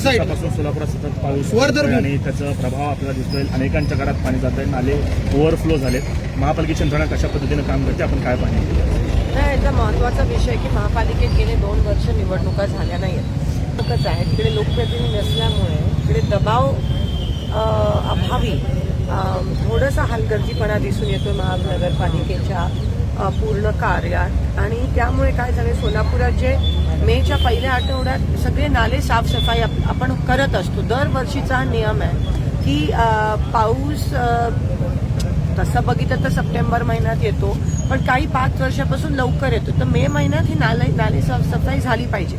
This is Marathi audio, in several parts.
side. दिवसापासून सोलापुरात सतत पाऊस वर धर होतोय घेऊ. आणि त्याचा प्रभाव आपल्याला दिसतोय. अनेकांच्या घरात पाणी जात आहे नाले ओव्हरफ्लो झालेत. महापालिकेची यंत्रणा कशा पद्धतीनं काम करते? आपण काय पाहिजे नाही याचा महत्त्वाचा विषय की महापालिकेत गेले दोन वर्ष निवडणुका झाल्या नाही आहेत आहे तिकडे लोकप्रतिनिधी नसल्यामुळे तिकडे दबाव अ, अभावी थोडासा हलगर्जीपणा दिसून येतो महानगरपालिकेच्या पूर्ण कार्यात. आणि त्यामुळे काय झालं सोलापुरात जे मेच्या पहिल्या आठवड्यात सगळे नाले साफसफाई आपण करत असतो. दरवर्षीचा हा नियम आहे की पाऊस तसं बघितलं तर सप्टेंबर महिन्यात येतो पण काही पाच वर्षापासून लवकर येतो. तर मे महिन्यात ही नाले नाले साफसफाई झाली पाहिजे.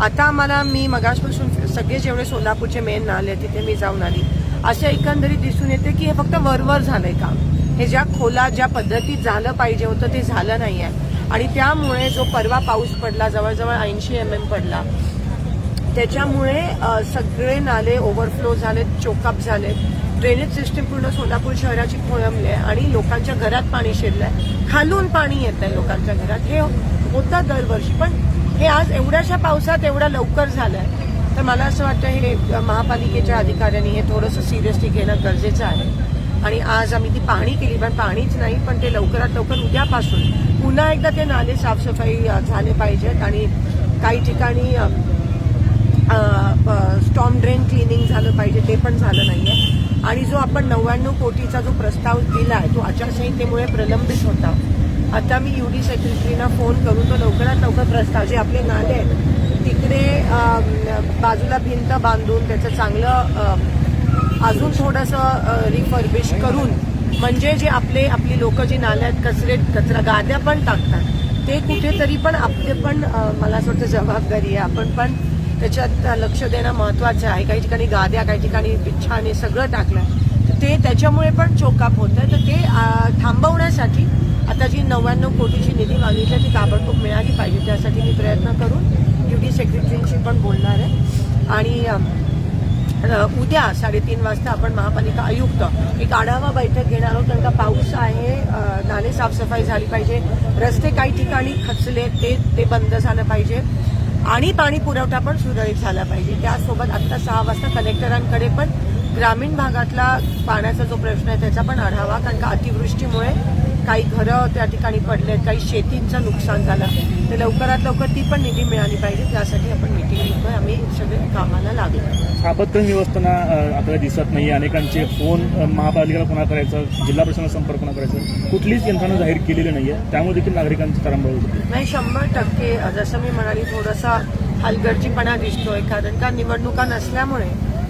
आता आम्हाला मी मगासपासून सगळे जेवढे सोलापूरचे मेन नाले तिथे मी जाऊन आली. असे एकंदरीत दिसून येते की हे फक्त वरवर झालंय काम. हे ज्या खोला ज्या पद्धतीत झालं पाहिजे होतं ते झालं नाही आहे आणि त्यामुळे जो परवा पाऊस पडला जवळजवळ ऐंशी एम एम पडला त्याच्यामुळे सगळे नाले ओव्हरफ्लो झालेत चोकअप झालेत. ड्रेनेज सिस्टीम पूर्ण सोलापूर शहराची खोळंबली आहे आणि लोकांच्या घरात पाणी शिरलंय. खालून पाणी येत आहे लोकांच्या घरात. हे होतं दरवर्षी पण हे आज एवढ्याशा पावसात एवढ्या लवकर झालंय. तर मला असं वाटतं हे महापालिकेच्या अधिकाऱ्यांनी हे थोडंसं सिरियसली घेणं गरजेचं आहे. आणि आज आम्ही ती पाहणी केली पण पाणीच नाही पण ते लवकरात लवकर उद्यापासून पुन्हा एकदा ते नाले साफसफाई झाले पाहिजेत आणि काही ठिकाणी स्टॉम ड्रेन क्लिनिंग झालं पाहिजे ते पण झालं नाही आहे आणि जो आपण नव्याण्णव कोटीचा जो प्रस्ताव दिला आहे तो आचारसंहितेमुळे प्रलंबित होता. आता मी डी सेक्रेटरीना फोन करून तो लवकरात लवकर प्रस्ताव जे आपले नाले आहेत तिकडे बाजूला भिंत बांधून त्याचं चांगलं अजून थोडंसं रिफर्बिश करून म्हणजे जे आपले आपली लोक जी नाल्यात कचरे कचरा गाद्या पण टाकतात. ते कुठेतरी पण आपले पण मला असं वाटतं जबाबदारी आहे. आपण पण त्याच्यात लक्ष देणं महत्वाचं आहे. काही ठिकाणी गाद्या काही ठिकाणी बिच्छाने सगळं टाकलं तर ते त्याच्यामुळे पण चोकाप होत आहे. तर ते थांबवण्यासाठी आता जी नव्याण्णव कोटीची निधी मागितली आहे ती ताबडतोब मिळाली पाहिजे. त्यासाठी मी प्रयत्न करून ड्युटी सेक्रेटरींशी पण बोलणार आहे. आणि उद्या साडेतीन वाजता आपण महापालिका आयुक्त एक आढावा बैठक घेणार आहोत. कारण का पाऊस आहे नाणे नाले साफसफाई झाली पाहिजे रस्ते काही ठिकाणी खचले ते ते बंद झालं पाहिजे. आणि पाणी पुरवठा पण सुरळीत झाला पाहिजे. त्यासोबत आत्ता सहा वाजता कलेक्टरांकडे पण ग्रामीण भागातला पाण्याचा जो प्रश्न आहे त्याचा पण आढावा कारण का अतिवृष्टीमुळे काही घरं त्या ठिकाणी पडलेत काही शेतींचं नुकसान झालं. तर लवकरात लवकर ती पण निधी मिळाली पाहिजे त्यासाठी आपण मिटिंग घेतोय आम्ही सगळे कामाला लागलो. आपत्कालीन व्यवस्थापना अ, आपल्याला दिसत नाही अनेकांचे फोन महापालिकेला कोणा करायचं जिल्हा प्रशासनाला संपर्क कोणा करायचं. कुठलीच यंत्रणा जाहीर केलेली नाहीये. त्यामुळे देखील नागरिकांची तारांबळ होते. नाही शंभर टक्के. जसं मी म्हणाली थोडासा हलगर्जीपणा दिसतोय कारण का निवडणुका नसल्यामुळे